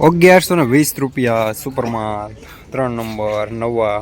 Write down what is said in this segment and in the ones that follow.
અગિયારસો ને વીસ રૂપિયા સુપરમાં ત્રણ નંબર નવા.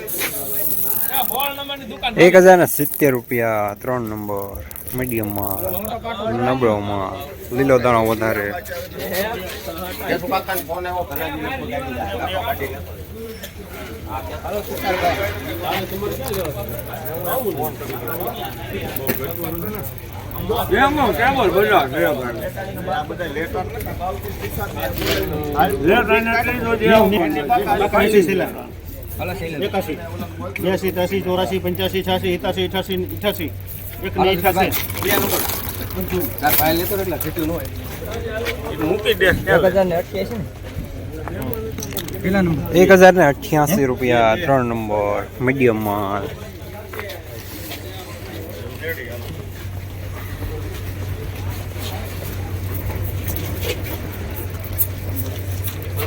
Thank બાલ એક હજાર ને સિત્તેર રૂપિયા ત્રણ નંબર મીડિયમમાં નબળોમાં લીલો દાણો વધારે. કેમ એકાશી. બ્યાસી ત્યાસી ચોરાસી પંચ્યાસી છ્યાસી એતાસી અઠાસી અઠાસી. એક ને અઠાસી. એક હજાર ને અઠ્યાસી રૂપિયા ત્રણ નંબર મીડિયમમાં. ભલે નું નેવથી હાલમાં એકાણું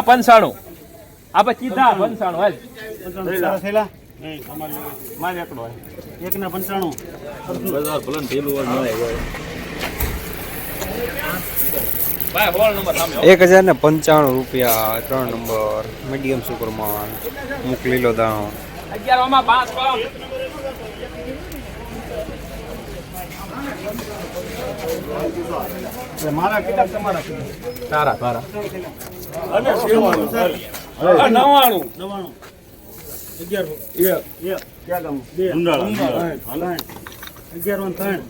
પંચાણું આપણે કીધા પંચાણું હોલ એક હજાર ને પંચાણું રૂપિયા ત્રણ નંબર મીડિયમ સુપરમાં મુક લીલો દાણો. અગિયાર પાંચ કલમ મારા કિતાબ તમારા તારા. તારા. અને નવાણું. નવાણું. અગિયાર ત્રણ.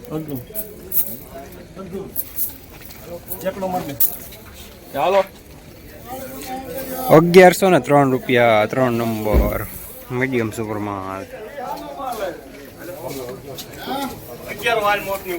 ચાલો. અગિયારસો ને ત્રણ રૂપિયા ત્રણ નંબર. મીડિયમ સુપરમાં અગિયાર વાલ મોટની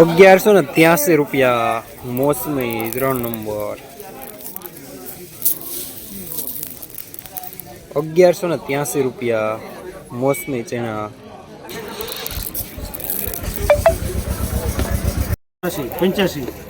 અગિયારસો ને ત્યાસી રૂપિયા મોસમી ત્રણ નંબર. અગિયારસો ને ત્યાસી રૂપિયા મોસમી ચણા. પંચ્યાસી.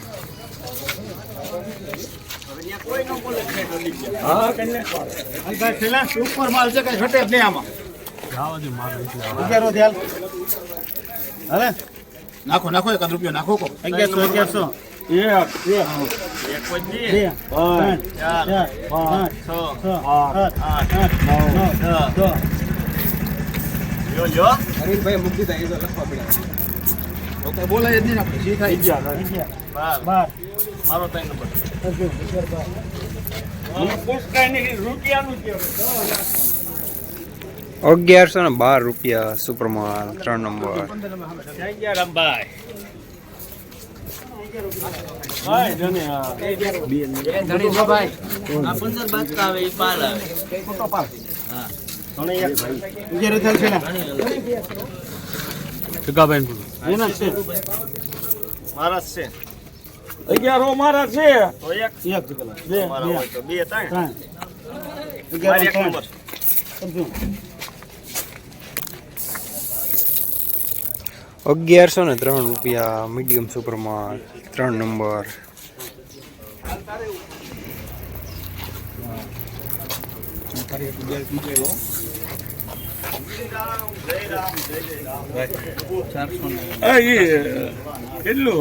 નાખો નાખો એકાદ રૂપિયો નાખો કો અગિયારસો અગિયારસો એક બે પાંચ ચાર પાંચ છ સાત આઠ નવ દસ હરીશભાઈ મૂકી દીધા એ તો લખવા પડ્યા તો બોલાય જ નહીં આપણે. શી થાય? ગયા બાર. મારો ત્રણ નંબર. અગિયાર અગિયાર બાર. અગિયારસો ને બાર રૂપિયા સુપરમાં ત્રણ નંબર. અગિયાર અંબાઈ અગિયાર છે એના છે. મારા છે. અગિયારો મારા છે. તો એક. એક બે મારા હોય તો બે ત્રણ. અગિયાર એક નંબર. સમજુ. અગિયારસો ને ત્રણ રૂપિયા મીડિયમ સુપરમાં ત્રણ નંબર. કેટલું?